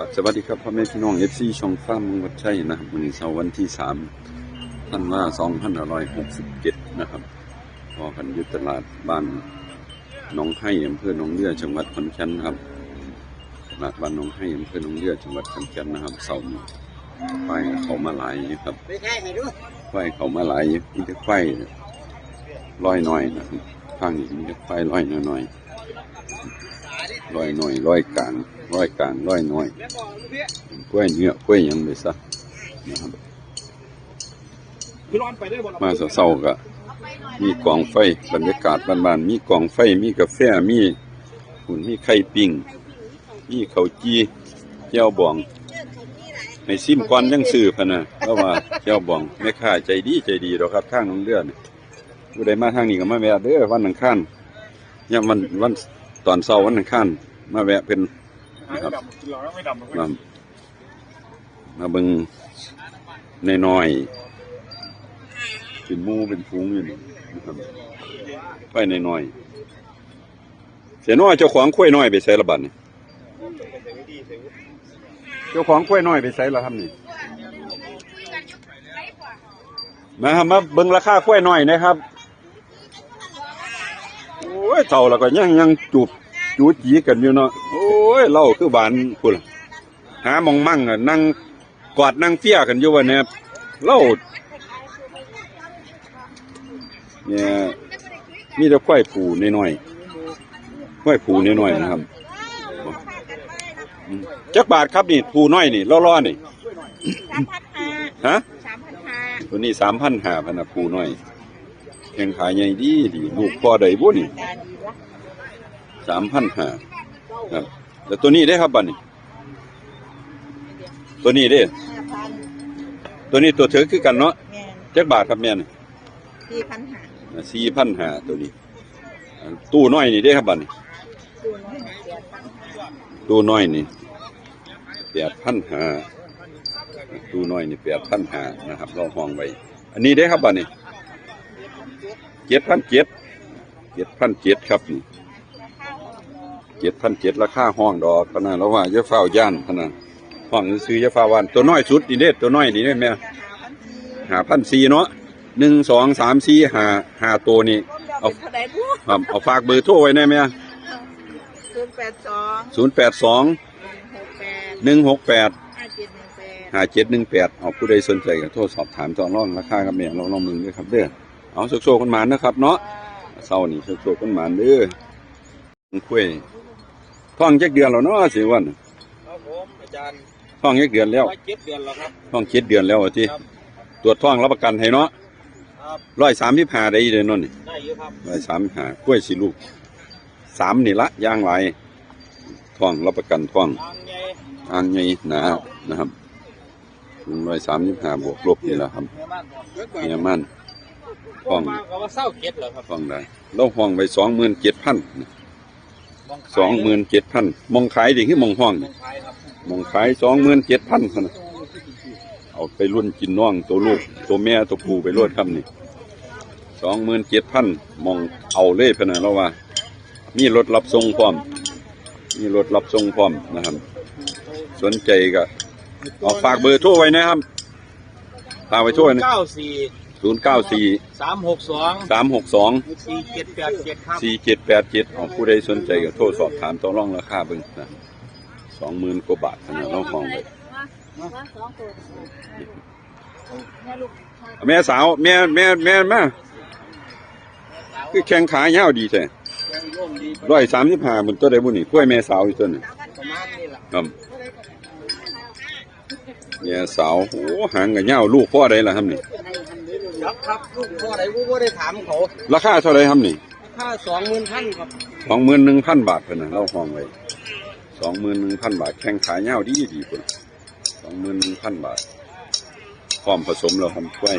ครับสวัสดีครับพ่อแม่พี่น้องเอฟซีช่องฟ้ามืองวัดชัยนะครับวันนี้เสาร์วันที่สามท่านว่าสองพันร้อยหกสิบเจ็ดนะครับพอกันยุตลาดบ้านหนองไห้อำเภอหนองเลือจังหวัดขอนแก่นนะครับตลาดบ้านหนองไห้อำเภอหนองเลือจังหวัดขอนแก่นนะครับเสาร์นี้ไฟเขามาหลายครับไม่ใช่ให้ดูไฟเขามาหลายมีแต่ไฟลอยหน่อยนะครับข้างนี้มีแต่ไฟลอยหน้อยๆ ลอยหน่อยลอยกลางลอยกลางลอยน้อยแม่บอกลูกพี่กล้วยเนื้อกล้วยหยังไปซะนะครับพี่ร้อนไปได้บ่ล่ะมาเศร้าๆก็มีกองไฟบรรยากาศบ้านๆมีกองไฟมีกาแฟมีหุ่นมีไข่ปิ้งมีข้าวจีเจ้าบองในซิมก่อนยังซื้อพะนะเพราะว่าเจ้าบองแม่ค้าใจดีใจดีดอกครับทางน้องเดือนผู้ใดมาทางนี้ก็มาแวะเด้อวันอังคารยามวันวัน ตอนเช้าวันอังคารมาแวะเป็นครับกินแล้วไม่ดำหรอกมามาเบิ่งในน้อยๆเป็นหมูเป็นฟูงอยู่นี่นะครับไปในน้อยๆเสียน้อยเจ้าของกล้วยน้อยไปใส่ละบัดนี่เจ้าของกล้วยน้อยไปใส่ละครับนี่มาครับมาเบิ่งราคากล้วยน้อยนะครับโอ้ ยเท่าแล้วก็ยังยังจูบจูจีกันอยู่เนาะโอ้ยเล่าคือบานพุ่นหาหมองมั่งอะนั่งกอดนั่งเฟี้ยกันอยู่วันนี้เล่าเนี่ยมีแต่ควายผูน้อยๆควายผูน้อยๆนะครับอืมจักบาทครับนี่ผูน้อยนี่ล่อๆนี่สามพันห้าฮะสามพันห้าตัวนี้สามพันห้าพันนะผูน้อยแข่งขายใหญ่ดีดีลูกพ่อใดบุนี่ตาดีวะสามพันห้าครับแล้วตัวนี้ได้ครับบัดนี้ตัวนี้เด้ห้าพันตัวนี้ตัวเถอคือกันเนาะแม่นจักบาทครับแม่นี่สี่พันห้าสี่พันหาตัวนี้อันตู้น้อยนี่ได้ครับบัดนี้ตัวน้อยเสียพันห้าตู้น้อยนี่แปดพันหาตู้น้อยนี่แปดพันหานะครับเราห้องไว้ อันนี้ได้ครับบัดนี้ เจ็ดพันเจ็ดเจ็ดพันเจ็ดครับนี่เจ็ดพันเจ็ดราคาห้องดอกพะนันแล้วว่าจะเฝ้าย่านพะนันห้องซื้อจะเฝ้าวันตัวน้อยสุดนี่เด็ดตัวน้อยนี่ได้ไหมหาพันสี่หาพันสี่เนาะหนึ่งสองสามสี่หาหาตัวนี่เอาเอาเท่าไหร่บุครับเอาฝากเบอร์โทรไว้ได้ไหมศูนย์แปดสองศูนย์แปดสองหนึ่งหกแปดห้าเจ็ดหนึ่งแปดเอาผู้ใดสนใจก็โทรสอบถามต่อรองราคากับแม่ลองลองมึงด้วยครับเด้อ เอาโชคโชคกันหมานนะครับ เนาะเศร้านี่โชคโชคกันหมานเด้อคุยท้องเจ็ดเดือนแล้วเนาะสิวันครับผมอาจารย์ท้องเจ็ดเดือนแล้วร้อยเจ็ดเดือนแล้วครับท้องเจ็ดเดือนแล้วที่ครับตรวจท้องรับประกันให้เนาะครับร้อยสามสิบห้าได้เดือนนั่นนี่ได้เยอะครับร้อยสามสิบห้ากล้วยสิลูกสามนี่ละย่างไรท้องรับประกันท้องทางใหญ่อ่างใหญ่หนานะครับร้อยสามสิบห้าบวกลบนี่แหละครับเนื้อมากกว่าเนี่ยมัน ห้องมาก็ว่าเศร้าเก็ดเหรอครับห้องได้เราห้องไปสองหมื่นเจ็ดพันมองขายสองหมื่นเจ็ดพันมองขายดิที่มองห้องมองขายครับมองขายสองหมื่นเจ็ดพันนะเอาไปรุ่นกินน้องตัวลูกตัวแม่ตัวผู้ไปรวดครับนี่สองหมื่นเจ็ดพันมองเอาเลยพะนะเราว่า มีรถรับส่งพร้อม มีรถรับส่งพร้อมนะครับ สนใจก็เอาฝากเบอร์โทรไว้นะครับฝากไว้โทรนะเก้าสี่ ศูนย์เก้าสี่สามหกสองสามหกสองสี่เจ็ดแปดเจ็ดครับสี่เจ็ดแปดเจ็ดเอาผู้ใดสนใจก็โทรสอบถามต่อรองราคาเบิ่งนะสองหมื่นกว่าบาทขนาดเราห้องไว้ว่าสองตัวแม่ลูกแม่สาวแม่แม่แม่แม่คือแข้งขายาวดีใช่ยังร่มดีร้อยสามสิบห้ามันตัวใดบุนี่กล้วยแม่สาวอีกตัวหนึงประมาณนี้แหละครับแม่สาวโอ้หางกับยาวลูกพ่อใดล่ะครับนี่ ครับครับลูกพ่อไหนกูก็ได้ถามเขาราคาเท่าไรครับนี่ค่าสองหมื่นพันครับสองหมื่นหนึ่งพันบาทเพิ่นน่ะเราห้องไว้สองหมื่นหนึ่งพันบาทแข้งขายาวดีดีเพิ่นสองหมื่นหนึ่งพันบาทความผสมเราทำกล้วย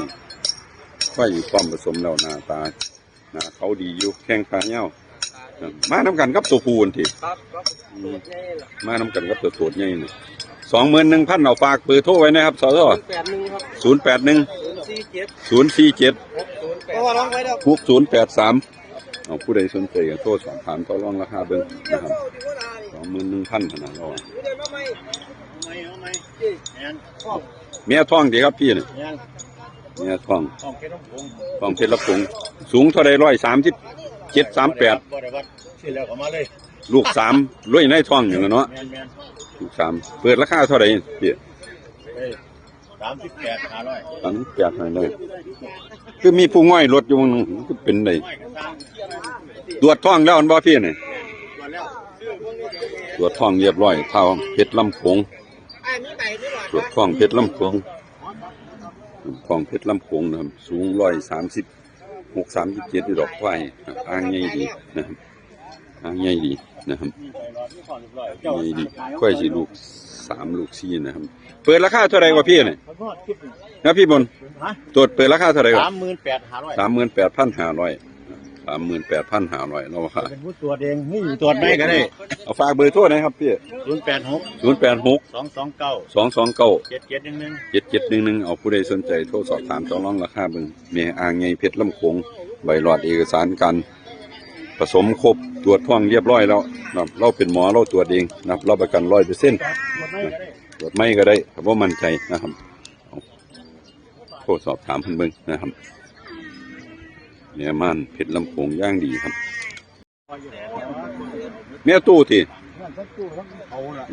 กล้วยอยู่ความผสมเราหน้าตาหน้าเขาดีอยู่แข้งขายาวครับมาน้ำกันกับตัวพูนทีครับครับนี่แหละมาน้ำกันกับตัวโถดใหญ่นี่ สองหมื่นหนึ่งพันเอาฝากเบอร์โทรไว้นะครับสอแปดหนึ่งครับศูนย์แปดหนึ่งศูนย์สี่เจ็ดศูนย์สี่เจ็ดหกศูนย์แปดเพราะว่าร้องไว้แล้วหกศูนย์แปดสามเอาผู้ใดสนใจก็โทรสอบถามต่อรองราคาเบิ่งนะครับสองหมื่นหนึ่งพันขนาดเราอะเอาไหมเอาไหมแอนเมียท้องดีครับพี่เนี่ยแอนเมียท้องของแค่ต้องผงท้องเพชรละผงสูงเท่าไรร้อยสามสิบเจ็ดสามแปดบ่ได้วัดชื่อแล้วก็มาเลยลูกสามรวยในท้องอย่างนั้นเนาะแมนแมนลูกสามเปิดราคาเท่าไรพี่เฮ้ยสามสิบแปดห้าร้อยสามแปดหน่อยเลยคือมีผู้ง่อยรถอยู่วงหนึงคือเป็นไดไม่กระซังตรวจท้องแล้วอันบ่พี่เนี่ยตัวแล้วตรวจท้องเรียบร้อยเท่าเพชรลำโขงอ่ามีไหนด้วยหรอตรวจท้องเพชรลำโขงท้องเพชรลำโขงนะครับสูงร้อยสามสิบหกสามสิบเจ็ดดอกไฟอ่างใหญ่ดีนะครับอ่างใหญ่ดี นะครับมีใส่รอดมีของเรียบร้อยใหญ่ดีค่อยสิลูกสามลูกสี่นะครับ เปิดราคาเท่าไหร่วะพี่เนี่ยเขาก็คิดหนึ่งนะพี่บนฮะตรวจเปิดราคาเท่าไหร่สามหมื่นแปดห้าร้อยสามหมื่นแปดพันห้าร้อยสามหมื่นแปดพันห้าร้อยเนาะค่ะเป็นผู้ตรวจเองนี่ตรวจได้ก็ได้ เอาฝากเบอร์โทรหนะครับพี่ศูนย์แปดหกศูนย์แปดหกสองสองเก้าสองสองเก้าเจ็ดเจ็ดหนึ่งหนึ่งเจ็ดเจ็ดหนึ่งหนึ่งเอาผู้ใดสนใจโทรสอบถามต่อรองราคาเบิ่งเมียอ่างไงเพชรลำโขงใบหลอดเอกสารการ ผสมครบตรวจท้องเรียบร้อยแล้วนะเราเป็นหมอเราตรวจเองนะเราประกันร้อยเปอร์เซ็นต์ตรวจไม่ก็ได้ตราว่ามั่นใจนะครับโทรสอบถามเพิ่นเบิงนะครับเนี่ยม่านเพชรลำโขงย่างดีครับเมียตู้ที่นั่นสักตู้ทั้งเขาน่ะ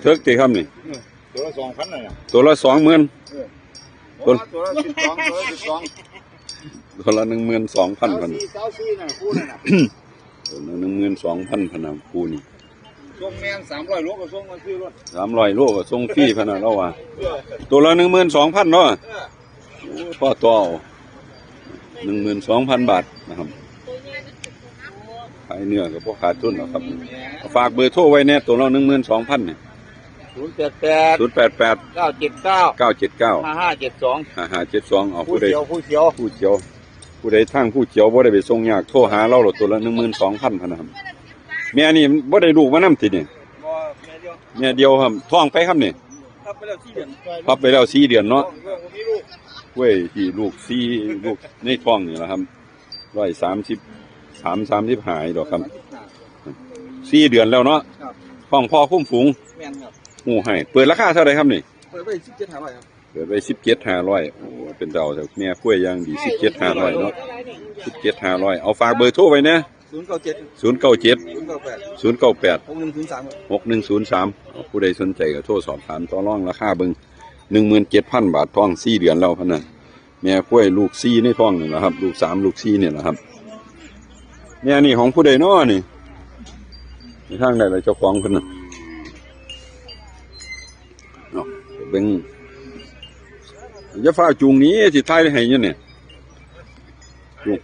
เทิกตีครับนี่ตัวละสองพันน่ะตัวละสองหมื่นต้นตัวละสิบสองตัวละสิบสองตัวละหนึ่งหมื่นสองพันพัน ตัวละหนึ่งหมื่นสองพันพนามคูนี่ส่งแมงสามร้อยโลก็ส่งมาซื้อรถสามร้อยโลก็ส่งฟรีพะนะเราว่าตัวละหนึ่งหมื่นสองพันเนาะโอ้พ่อตัวหนึ่งหมื่นสองพันบาทนะครับขายเนื้อกับพวกขาดทุนหรอกครับ ฝากเบอร์โทรไว้แน่ตัวละหนึ่งหมื่นสองพันเนี่ยศูนย์แปดแปดศูนย์แปดแปดเก้าเจ็ดเก้าเก้าเจ็ดเก้าห้าห้าเจ็ดสองห้าห้าเจ็ดสองเอาผู้ผู้ใดเขียวผู้เขียวผู้เขียว ผู้ใดทางผู้เขียวบ่ได้ไปส่งยากโทรหาเราหรอกตัวละหนึ่งหมื่นสองพันพะนะครับแม่นี่บ่ได้ลูกมานำติเนี่ยบ่แม่เดียวแม่เดียวครับท้องไปครับนี่ทับไปแล้วที่เดือนพับไปแล้วสี่เดือนเนาะเรื่องมีลูกเว้ยที่ลูกสี่ลูกในท้องนี่แหละครับร้อยสามสิบสามสามสิบหายดอกครับสี่เดือนแล้วเนาะครับท้องพ่อคุ้มฝูงแม่นครับหมู่ให้เปิดราคาเท่าไหรครับนี่เปิดไปสิบเจ็ดห้าร้อยครับ เปิดไปสิบเจ็ดห้าร้อยโอ้เป็นเดาแต่แม่กล้วยย่างดีสิบเจ็ดห้าร้อยเนาะสิบเจ็ดห้าร้อยเอาฝากเบอร์โทรไว้นะศูนย์เก้าเจ็ดศูนย์เก้าเจ็ดศูนย์เก้าแปดศูนย์เก้าแปดหกหนึ่งศูนย์สามครับหกหนึ่งศูนย์สามผู้ใดสนใจก็โทรสอบถามต่อรองราคาเบิ่งหนึ่งหมื่นเจ็ดพันบาทท้องสี่เดือนแล้วพะนะแม่กล้วยลูกสี่ในท้องนี่แหละครับ ลูกสามลูกสี่เนี่ยแหละครับแม่นี่ของผู้ใดน้อนี่ในทางใดเลยเจ้าของเพิ่นน่ะเนาะเบิ่ง อย่าฟ้าจูงหนี้สิทายให้เนี่ยเนี่ยจูง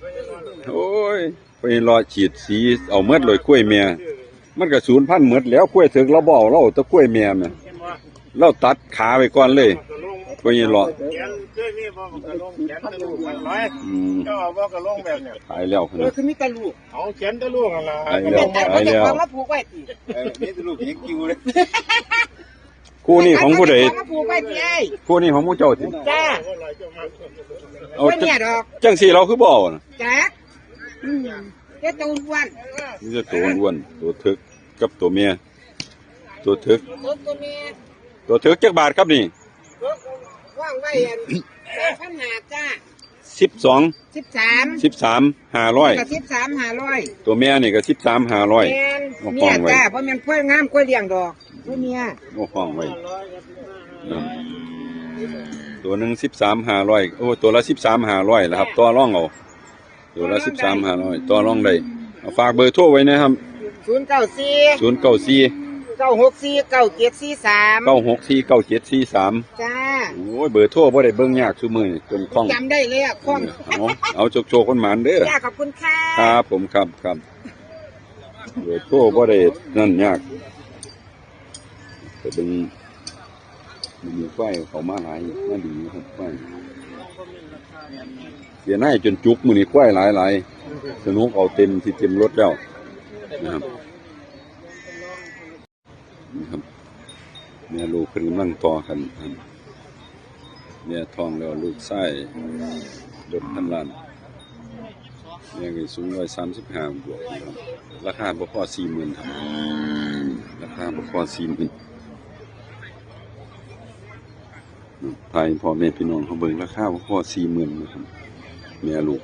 โอ้ยไปรอฉีดสีเอาเม็ดเลยกล้วยแม่มันก็ศูนย์พันหมดแล้วกล้วยถึกเราเบาเราแตะกล้วยแม่แม่เราตัดขาไปก่อนเลยกล้วยรอแขนเคยมีบ่กระลงแขนตะลูกมันน้อยอืมเจ้าเอาบ่กระลงแบบเนี้ยตายแล้วพุ่นเออน่ะคือมีตะลูกเอาแขนตะลูกอะไรตายแล้วตายแล้วมาผูกไว้ติเออมีตะลูกยังกิ้วเลย คู่นี้ของผู้ใดมาผูกไว้ติไอ้คู่นี้ของผู้เจ้าสิจ้าเอาบ่เนี่ยดอกจังสี่เราคือบ่เอาน่ะจ้าอืมเฮ็ดตัวอ้วนนี่จะตัวอ้วนตัวถึกกับตัวเมียตัวถึกตัวตัวเมียตัวถึกจักบาทครับนี่ว่างไว้อันพันหาจ้าสิบสองสิบสามสิบสามห้าร้อยกับสิบสามหาร้อยตัวเมียนี่ก็สิบสามห้าร้อยแม่นเอาเมีกล้อยงไว้จ้าเพราะมันกล้วยงามกล้วยเลี้ยงดอก กล้วยเมียโอ้ห้องไว้นะตัวหนึ่งสิบสามห้าร้อยโอ้ตัวละสิบสามห้าร้อยแล้วครับตัวร่องเอาตัวละสิบสามห้าร้อยตัวร่องได้เอาฝากเบอร์โทรไว้นะครับศูนย์เก้าสี่ศูนย์เก้าสี่เก้าหกสี่เก้าเจ็ดสี่สามเก้าหกสี่เก้าเจ็ดสี่สามจ้าโอ้ยเบอร์โทรบ่ได้เบิ่งยากซุมือนี่จนคล่องจำได้เลยอะคล่องเอาเอาโชคโชคคนหมานเด้อจ้าขอบคุณค่ะครับผมครับครับเบอร์โทรบ่ได้นั่นยาก แต่เบิ่งมีไฟเขามาหลายมาดีครับไฟเสียหน้าจนจุกมือนี้ควายหลายหลายสนุกเอาเต็มที่เต็มรถแล้วนะครับนี่ครับแม่ลูกเพิ่นกำลังต่อกันครับแม่ท้องแล้วลูกไส้รถพันล้านเนี่ยก็สูงร้อยสามสิบห้าบวกนะครับราคาบ่พอสี่หมื่นครับราคาบ่พอสี่หมื่น ไทยพ่อแม่พี่น้องเขาเบิ่งราคาบ่อสี่หมื่นนะครับแม่ลูก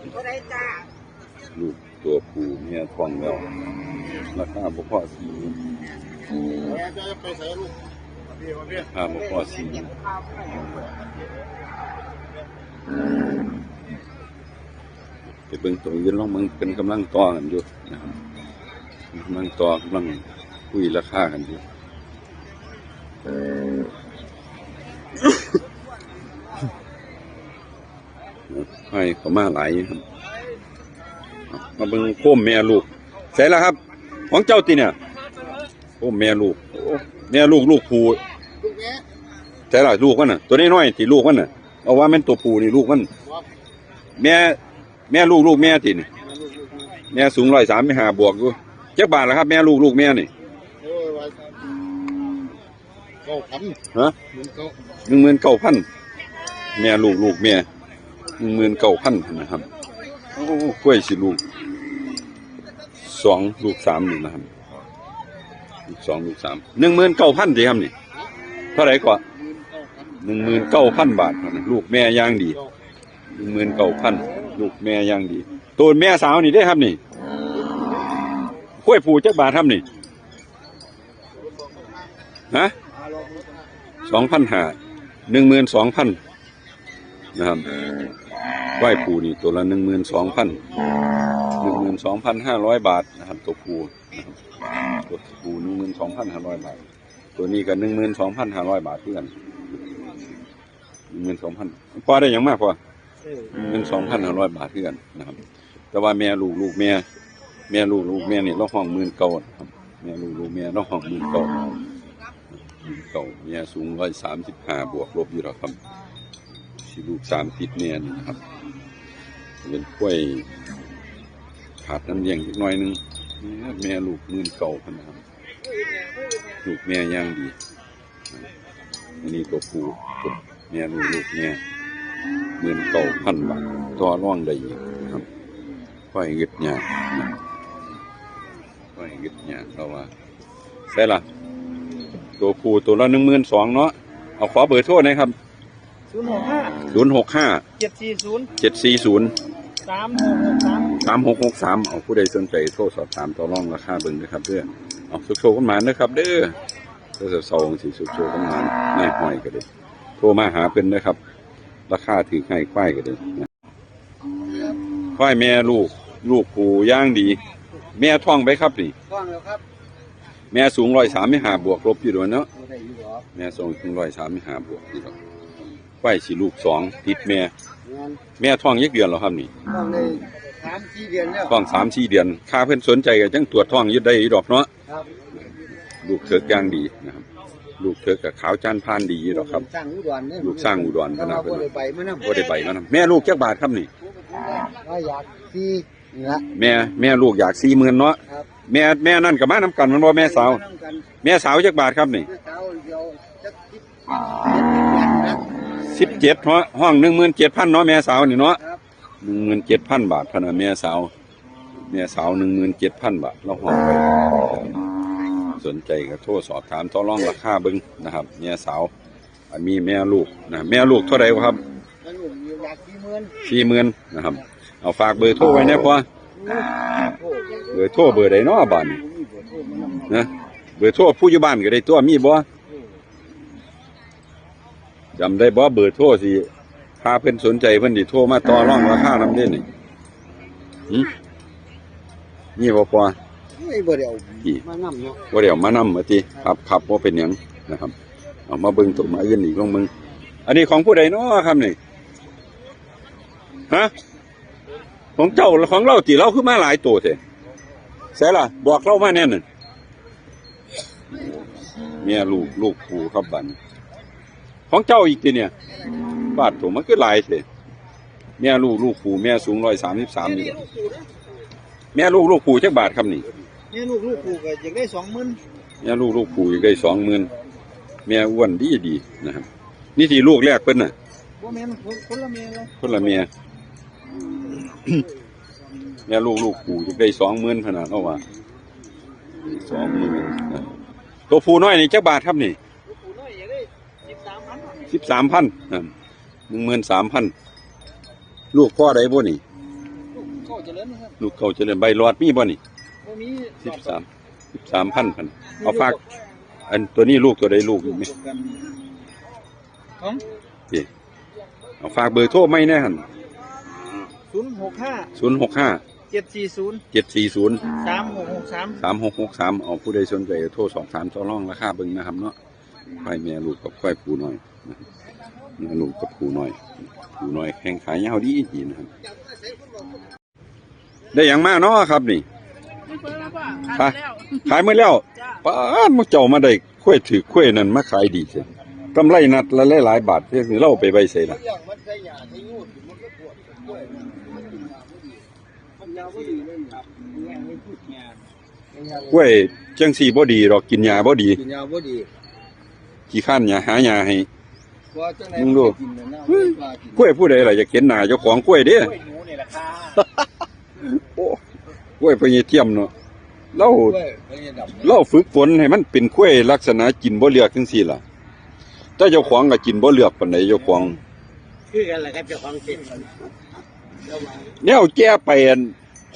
ลูกตัวผู้เมียท้องแล้วราคาบ่อสี่หมื่นแม่จะไปใส่ลูกพี่มาพี่ราคาบ่อสี่หมื่นไปเบิ่งตัวยืนลองเบิ่งเป็นกำลังต่อกันอยู่นะครับกำลังต่อกำลังคุยราคากันอยู่ ให้เขามาหลายครับเอามาเบิ่งโคมแม่ลูกใส่แล้วครับ ของเจ้าตีเนี่ยโคมแม่ลูกโอ้แม่ลูกลูกผูลูกแม่ใส่ละลูกมันน่ะ ตัวน้อยๆที่ลูกมันน่ะเอาว่าแม่นตัวผูนี่ลูกมัน แม่แม่ลูกลูกแม่ตีนี่แม่สูงร้อยสามไม่หาบวกอยู่เจ็กบาทแล้วครับ แม่ลูกลูกแม่นี่โอ้ยว่าเก้าพันฮะหมื่นเก้าหนึ่งหมื่นเก้าพันแม่ลูกลูกแม่ หนึ่งหมื่นเก้าพันนะครับโอ้กล้วยสิลูกสองลูกสามนี่นะครับลูกสองลูกสามหนึ่งหมื่นเก้าพันดีครับนี่เท่าไหร่กว่าหนึ่งหมื่นเก้าพันบาทนะลูกแม่ย่างดีหนึ่งหมื่นเก้าพันลูกแม่ย่างดีตัวแม่สาวนี่ได้ครับนี่กล้วยผูจักบาทครับนี่ฮะสองพันหาหนึ่งหมื่นสองพัน นะครับไหว้ปูนี่ตัวละหนึ่งหมื่นสองพันหนึ่งหมื่นสองพันห้าร้อยบาทนะครับ ตัวปูนะครับตัวปูหนึ่งหมื่นสองพันห้าร้อยบาท ตัวนี้ก็หนึ่งหมื่นสองพันห้าร้อยบาทเพื่อนหนึ่งหมื่นสองพันพอได้ยังมากพอหนึ่งหมื่นสองพันห้าร้อยบาทเพื่อนนะครับ แต่ว่าแม่ลูกลูกแม่แม่ลูกลูกแม่นี่เราห้องหมื่นเก้านะครับแม่ลูกลูกแม่เราห้องหมื่นเก้าเก่าเนี่ยสูงร้อยสามสิบห้าบวกลบอยู่หรอกครับ สิลูกสามติดเนี่ยนนะครับ เป็นกล้วย ขาดน้ำเลี้ยงอีกหน่อยหนึงนี่แม่ลูกมื่นเก่าพันะครับลูกแม่ย่างดีอันนี้ตัวผู้แม่ลูกลูกแม่มื่นเก่าพันบาทต่อร่องได้อีกนะครับค่อยเงึดหยานะครับค่อยเงึดหยาเราว่าใช่ละตัวผู้ตัวละหนึ่งหมื่นสองเนาะเอาขอเบอร์โทรนะครับ ศูนย์หกห้าศูนย์หกห้าเจ็ดสี่ศูนย์เจ็ดสี่ศูนย์สามหกหกสามสามหกหกสามเอาผู้ใดสนใจโทรสอบถามต่อรองราคาเบิ่งนะครับเด้อเอาสุกโชว์กันมานะครับ เด้อเด้อเสาร์สีสุกโชว์กันมาในห้อยก็ได้โทรมาหาเพิ่นนะครับ ราคาถือให้ควายก็ได้นะควายแม่ลูกลูกผูย่างดี แม่ท้องไปครับนี่ว่างแล้วครับ แม่สูงร้อยสามไม่หาบวกลบอยู่ด้วยเนาะบ่ได้อยู่หรอแม่ส่งถึงร้อยสามหาบวกนี่หรอก ควายสีลูกสองติดแม่งานแม่ท้องยักเดือนแล้วครับนี่ว่างในสามสี่เดือนแล้วท้องสามสี่เดือนค่าเพื่อนสนใจก็จังตรวจท้องอยึดได้อีดอกเนาะครับลูกเถิกย่างดีนะครับ ลูกเถิกกับขาวจานพานดีอยู่ดอกครับ สร้างอุดรเนี่ยลูกสร้างอุดรแต่ขนาดว่าเพิ่นบ่ได้ไปมานำบ่ได้ใบมานำแม่ลูกจักบาทครับนี่ว่าอยากที่นี่ละแม่แม่ลูกอยากสี่หมื่นเนาะครับแม่แม่นั่นกับมาน้ำกันมันบ่แม่สาวนั่งกันแม่สาวจักบาทครับนี่แม่ สาวเดียวจักคิดคิดนะสิบเจ็ดห้องหนึ่งหมื่นเจ็ดพันเนาะแม่สาวนี่เนาะครับหนึ่งหมื่นเจ็ดพันบาทพะนะแม่สาวแม่สาวหนึ่งหมื่นเจ็ดพันบาทเราห้องไปสนใจก็โทรสอบถามต่อรองราคาเบิ้งนะครับแม่สาวอันมีแม่ลูกนะแม่ลูกเท่าไหร่ครับแล้วลูกอยู่อยากกี่หมื่นสี่หมื่นนะครับ เอาฝากเบอร์โทรไว้นะพ่อโอ้เบอร์โทรเบอร์ใดเนาะบ้านนี่ผมมีเบอร์โทรมานำนะเบอร์โทรผู้อยู่บ้านก็ได้ตัวมีบ่ จำได้บ่เบอร์โทรสิถ้าเพิ่นสนใจเพิ่นสิโทรมาต่อรองราคานำเด้นี่หึนี่บ่พอ ไม่บ่ได้เอาอีมานำเนาะว่าเดี๋ยวมานำมาทีครับครับว่าเป็นหยังนะครับ เอามาเบิ่งตัวมาอื่นอีกลองมึง อันนี้ของผู้ใดเนาะครับนี่ฮะของเจ้าหรือของเราตีเราคือมาหลายตัวเถอะใช่ล่ะ บอกเรามาแน่นอนเมียลูกลูกผูครับบัดน ของเจ้าอีกทีเนี่ยบาดตัวมันคือหลายเถอะเมียลูกลูกผูแม่สูงร้อยสามสิบสามนี่แหละแม่ลูกลูกผูจักบาทครับนี่นี่ลูกลูกปลูกก็อยากได้20,000แม่ลูกลูกปู่อีกได้สองหมื่นแม่อ้วนดีดีนะครับ นี่ที่ลูกแรกเพิ่นน่ะบ่แม่นคนคนละเมียเลยคนละเมียแม่ลูกลูกปู่อีกได้สองหมื่นขนาดเอาว่าสองหมื่นนะตัวผู้น้อยนี่จักบาทครับนี่ ผู้น้อยอย่าได้สิบสามพัน สิบสามพันหนึ่งหมื่นสามพันลูกพ่อใดบ่นี่ก็เจริญนะครับลูกเขาเจริญใบหลอดมีบ่นี่บ่มีสิบสามสิบสามพันพันเอาฝากอันตัวนี้ลูกตัวใดลูกอยู่ไหมของเอาฝากเบอร์โทรไม่แน่หันศูนย์หกห้าศูนย์หกห้าเจ็ดสี่ศูนย์เจ็ดสี่ศูนย์สามหกหกสามสามหกหกสามเอาผู้ใดสนใจโทรสอบถามต่อรองราคาเบิ่งนะครับเนาะควายแม่ลูกกับควายผูน้อย นะครับแม่ลูกกับผูน้อยผูน้อยแข่งขายยาวดีดีนะครับ ได้อย่างมากเนาะครับนี่ไม่เปิดแล้วป่ะขายแล้วขายหมาแล้วจ้าป้าดมาเจ้ามาได้คุ้วยถือคุ้วยนั่นมาขายดีเสียกำไรนัดละหลายๆบาทเพื่อเราเอาไปใบใส่ละอย่างมันใช้ยาใช้ยูดมันก็ปวดปวดมันยาวก็ดีเลยครับแง่ไม่พูดงานกล้วยจังสีบ่ดีหรอกกินยาบ่ดีกินยาบ่ดีขี้ข้านยาหายาให้ว่าจังไหน มึงดูกินน่ะนะปลากินกล้วยผู้ใดล่ะจะเห็นหน้าเจ้าของกล้วยเด้กล้วยหนูนี่แหละค่ะโอ้กล้วยพญเทียมเนาะเรากล้วยพญาดำเราฝึกฝนให้มันเป็นกล้วยลักษณะกินบ่เลือกจังซี่ล่ะแต่เจ้าของก็กินบ่เลือกปานใดเจ้าของคือกันแหละครับเจ้าของกินแนวแก้ไปอัน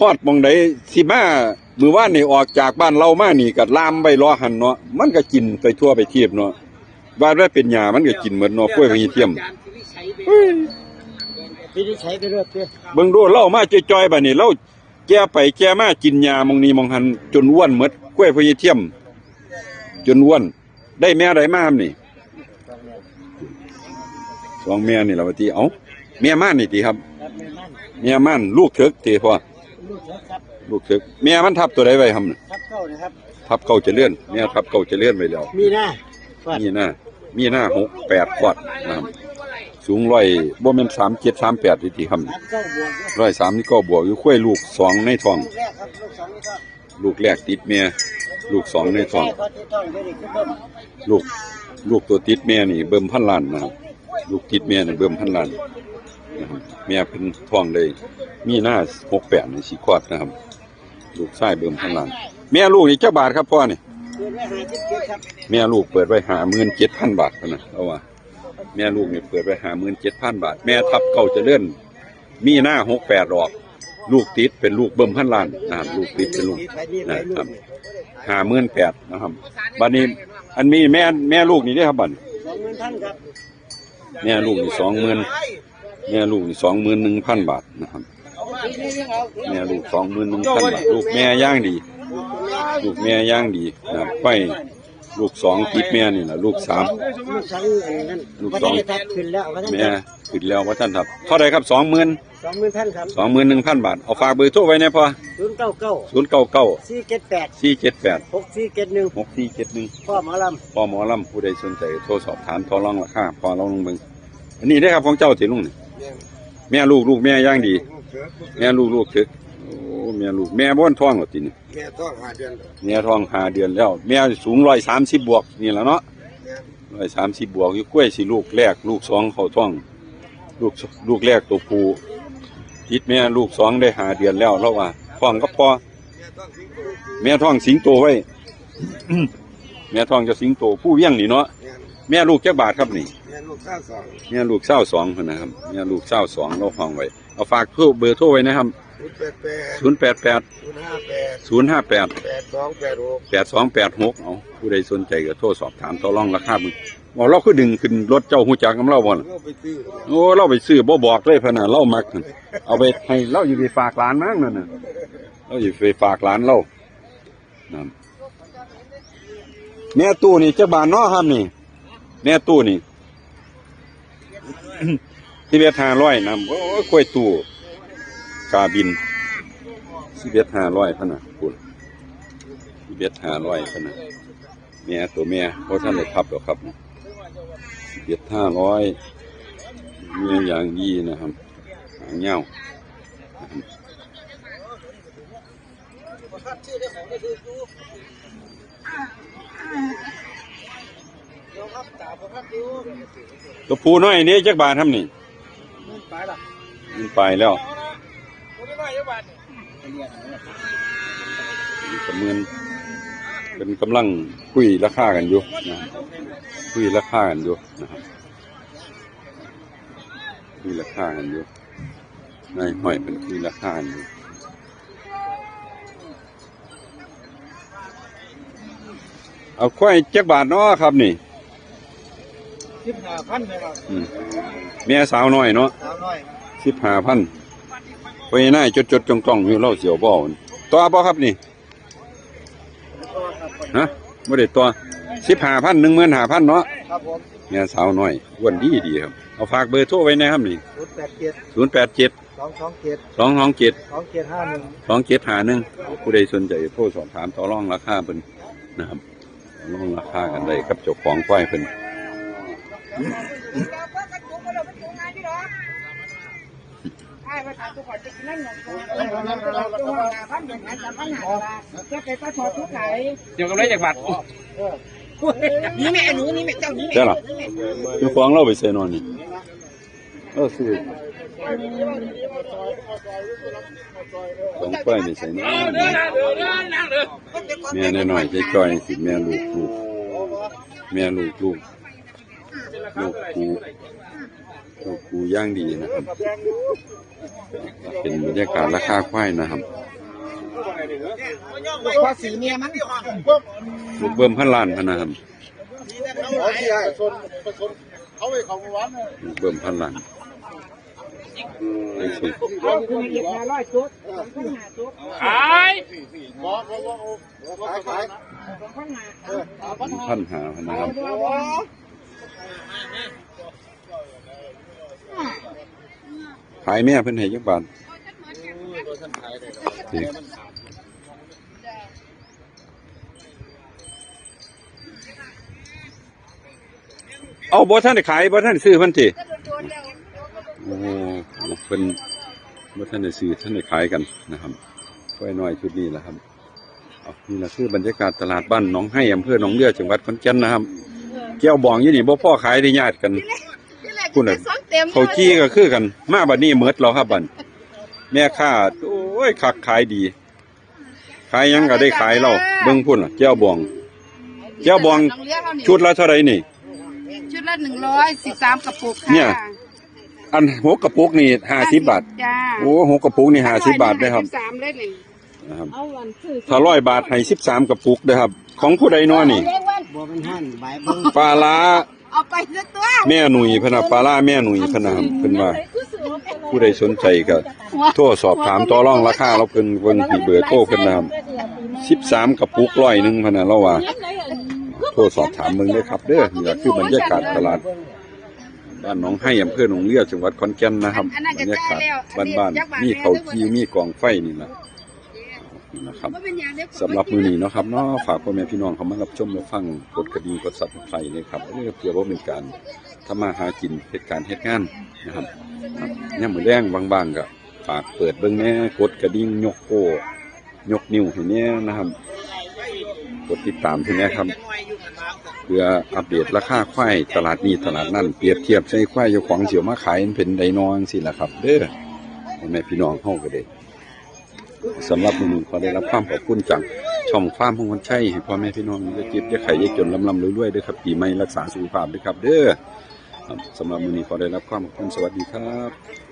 ฮอดหมองใดสิมามื้อวานนี่ออกจากบ้านเรามานี่ก็ลามไปรอหันเนาะมันก็กินไปทั่วไปเทียบเนาะ ว่าได้เป็นหญ้ามันก็กินหมดเนาะกล้วยพญเทียมพี่ที่ใช้ไปเรื่อยเพื่อเบิ่งดูเล่ามาจ่อยๆบัดนี้เราแก้ไปแก้มากินยามองนี้มองหันจนอ้วนหมดกล้วยพญเทียม จนอ้วน ได้แม่ใดมาครับนี่สองแม่นี่ล่ะว่าติเอ้าแม่ม่านนี่ติครับครับแม่นั่นแม่ม่านลูกเถิกติพ่อลูกเถอะครับลูกเถิกแม่มันทับตัวใดไว้ครับน่ะครับเข้านะครับทับเก่าเจะเลื่อนแม่ทับเก่าเจะเลื่อนไว้แล้ว มีหน้าฟาดมีหน้า มีหน้าหกแปดกอดนะครับสูงร้อยบ่แม่นสามเจ็ดสามแปดทีทีครับร้อยสามนี่ก็บวกอยู่คุ้ยลูกสองในท้อง ลูกแรกติดเมียลูกสองในท้อง ลูกลูกตัวติดเมียนี่เบิ่มพันล้านนะครับลูกติดเมียนี่เบิ่มพันล้านนะครับเมียเพิ่นท้องเลย มีหน้าหกแปดในสีควอดนะครับ ลูกชายเบิ่มพันล้านแม่ลูกนี่เจ้าบาทครับพ่อนี่ เปิดไว้หาจิตเกียรครับแม่ลูกเปิดไว้หาหมื่นเจ็ดพันบาทพะนะเอาว่าแม่ลูกนี่เปิดไว้หาหมื่นเจ็ดพันบาท แม่ทับเก่าเจะเลื่อนมีหน้าหกแปดดอก ลูกติดเป็นลูกเบิ่มพันล้านนะครับลูกติดเป็นลูก ไปนี่ไปนะนู่ครับนห้าหมื่นแปดนะครับบัดนี้อันมีแม่แม่ลูกนี่ได้อครับบัดนี้สองหมื่นท่านครับแม่ลูกนี่สองหมื่นแม่ลูกนี่สองหมื่นหนึ่งพันบาทนะครับ แม่ลูกสองหมื่นหนึ่งพันบาทลูกแม่ย่างดี ลูกแม่ย่างดีนะครับไปลูกสองติดแม่นี่แหละลูกสามลูกสองอันนั้นลูกสองวันนี้ทับขึ้นแล้ววันนี้แม่ขึ้นแล้วว่าท่านครับเท่าไรครับสองหมื่นสองหมื่นท่านครับสองหมื่นหนึ่งพันบาทเอาฝากเบอร์โทรไว้เนี่ยพอศูนย์เก้าเก้าศูนย์เก้าเก้าสี่เจ็ดแปดสี่เจ็ดแปดหกสี่เจ็ดหนึ่งหกสี่เจ็ดหนึ่งพ่อหมอลพอหมอลำผู้ใดสนใจโทรสอบถามทอรองราคาพอเราลงเบิ่งอันนี้ได้อครับของเจ้าสิลุงนี่แม่ลูกลูกแม่ย่างดี แม่ลูกลูกถึกโอ้ แม่ลูกแม่บ้านท้องหรอทีนี่แม่ต้องหาเดือนแม่ท้องหาเดือนแล้ว แม่สูงร้อยสามสิบบวกนี่แหละเนาะร้อยสามสิบบวกอยู่กล้วยสิลูกแรก ลูกสองเขาท้อง ลูกลูกแรกตัวผู้ติดแม่ลูกสองได้หาเดือนแล้วแล้วว่าท้องก็พอแม่ท้องสิงโตไว้แม่ท้องจะสิงโตผู้เวียงนี่เนาะแม่ลูกจักบาทครับนี่แม่ลูกข้าวสองแม่ลูกเศร้าสองคนนะครับแม่ลูกเศร้าสองเราห้องไว้เอาฝากโทรเบอร์โทรไว้นะครับ ศูนย์แปดแปดศูนย์แปดแปดศูนย์ห้าแปดศูนย์ห้าแปดแปดสองแปดหกแปดสองแปดหกเอาผู้ใดสนใจก็โทรสอบถามต่อรองราคามึงบอกเราคือดึงขึ้นรถเจ้าหูจักกับเราบ่น่ะก็ไปซื้อโอ้เราไปซื้อบ่บอกเลยพะน่ะเรามักนั่นเอาไปให้เราอยู่ไปฝากร้านมั้งนั่นน่ะเราอยู่ไปฝากร้านเรานั่นแม่ตู้นี่เจ้าบ้านเนาะครับนี่แม่ตู้นี่ที่เบียห้าร้อยนำโอ้ยกล้วยตู้ กาบินที่เบียห้าร้อยพะน่ะคุณที่เบียห้าร้อยพะน่ะแม่ตัวแม่เพราะท่านได้ทับหรอกครับที่เบียห้าร้อยเมียอย่างดีนะครับหางเงาตัวผู้น้อยนี่จักบาททำนี่ไปละมันไปแล้ว ไม่ได้เยอะบาทมันก็หมื่นเป็นกำลังคุยราคากันอยู่นะครับคุยราคากันอยู่นะครับคุยราคากันอยู่นายห้อยเป็นคุยราคากันอยู่เอาควายจักบาทเนาะครับนี่สิบห้าพันนะครับอืมแม่สาวน้อยเนาะสาวน้อยสิบห้าพัน ไปน่ายจดจดๆจ้องจ้องๆอยู่เล่าเสียวบ่อนตัวบ่ครับนี่ก็ครับฮะไม่ได้ตัวสิบห้าพันหนึ่งหมื่นห้าพันเนาะครับผมแม่สาวน้อยอ้วนดีดีครับ เอาฝากเบอร์โทรไว้นะครับนี่ศูนย์แปดเจ็ดศูนย์แปดเจ็ดสองสองเจ็ดสองสองเจ็ดสองเจ็ดห้าหนึ่งสองเจ็ดหาหนึ่งผู้ใดสนใจโทรสอบถามต่อรองราคาเพิ่นนะครับต่อรองราคากันได้กับเจ้าของควายเพิ่น เเดี๋ยวกำไรจากบัตรนี่แม่หนูนี่แม่เจ้านี่ใช่หรอเจ้าของเราไปเซนอนนี่เออซื้อของควายไปใส่นอนแม่น้อยๆใจจ้อยสิแม่ลูกลูกแม่ลูกลูกลูกกู ลูกกูย่างดีนะครับ เป็นบรรยากาศราคาควายนะครับภาษีเมียมันลูกเบิ่มพันล้านพะนะครับเอาที่ให้ชนชนเขาไปของวันลูกเบิ่มพันล้านไอ้สิเอาคือเอียดมาร้อยชุดสองพันห้าชุดขายบอกว่าขายขายสองพันห้าพันหาพะนะครับ ขายแม่เพิ่นให้จักบาทสิเอาบ่ท่านได้ขายบ่ท่านได้ซื้อเพิ่นติโอ้เพิ่นบ่ท่านได้ซื้อท่านได้ขายกันนะครับไว้น้อยชุดนี้แหละครับนี่ล่ะคือบรรยากาศตลาดบ้านหนองให้อำเภอหนองเลือจังหวัดขอนแก่นนะครับแก้วบองยู่นี่บ่พ่อขายได้ญาติกัน คุณน่ะเขาจี้ก็คือกัน มาบัดนี้เมิดแล้วครับบัดแม่ค้าโอ้ยคักขายดี ขายหยังก็ได้ขายเราเบิ่งพุ่นน่ะแก้วบองแก้วบองชุดละเท่าไหร่นี่ ชุดละหนึ่งร้อยสิบสามกระปุกค่ะเนี่ยอันหกกระปุกนี่50บาทจ้าโอ้หกกระปุกนี่50บาทเด้อครับสามเลยหนึ่งนะครับเอาวันคือถ้าร้อยบาทให้13กระปุกเด้อครับ ของผู้ใดน้อนี่บ่เป็นหั่นใบเบิ้งปลาร้า เอาไปสักตัวแม่หนุ่ยพะนะปลาร้าแม่หนุ่ยพะนะครับเพิ่นว่าผู้ใดสนใจก็โทรสอบถามต่อรองราคาเราเพิ่นเพิ่นที่เบอร์โทรเพิ่นนะครับ13กระปุกร้อยหนึงพะนะเราว่าโทรสอบถามเมืองได้ครับเด้อนี่ก็คือบรรยากาศตลาดบ้านหนองให้อำเภอหนองเลียจังหวัดขอนแก่นนะครับบรรยากาศบ้านๆมีเขาจีมีกองไฟนี่แหละ นะครับสำหรับมือนี้เนาะครับเนาะฝากพ่อแม่พี่น้องเขามารับชมรับฟังกดกระดิ่งกดซับสไครต์เลยครับเพื่อเพื่อว่าเป็นการทำมาหากินเหตุการณ์เหตุงานนะครับครับย่ามมื้อแรงบางๆก็ฝากเปิดเบิ่งแน่กดกระดิ่งยกโป้ยกนิ้วให้แหน่นะครับกดติดตามทีนี้ครับ เพื่ออัปเดตราคาควายตลาดนี้ตลาดนั่นเปรียบเทียบใช้ควายเจ้าของเสียวมาขายเป็นไดนองสิละครับ เด้อพ่อแม่พี่น้องเฮาก็ได้ สำหรับมื้อนี้ขอได้รับความขอบคุณจากช่องฟาร์มของคนใช่ให้พ่อแม่พี่น้องจะจ็บจะไข่ยะจนลำลำรวยๆด้วยครับปีใหม่รักษาสุขภาพด้วยครับ เด้อครับสำหรับมื้อนี้ขอได้รับความขอบคุณสวัสดีครับ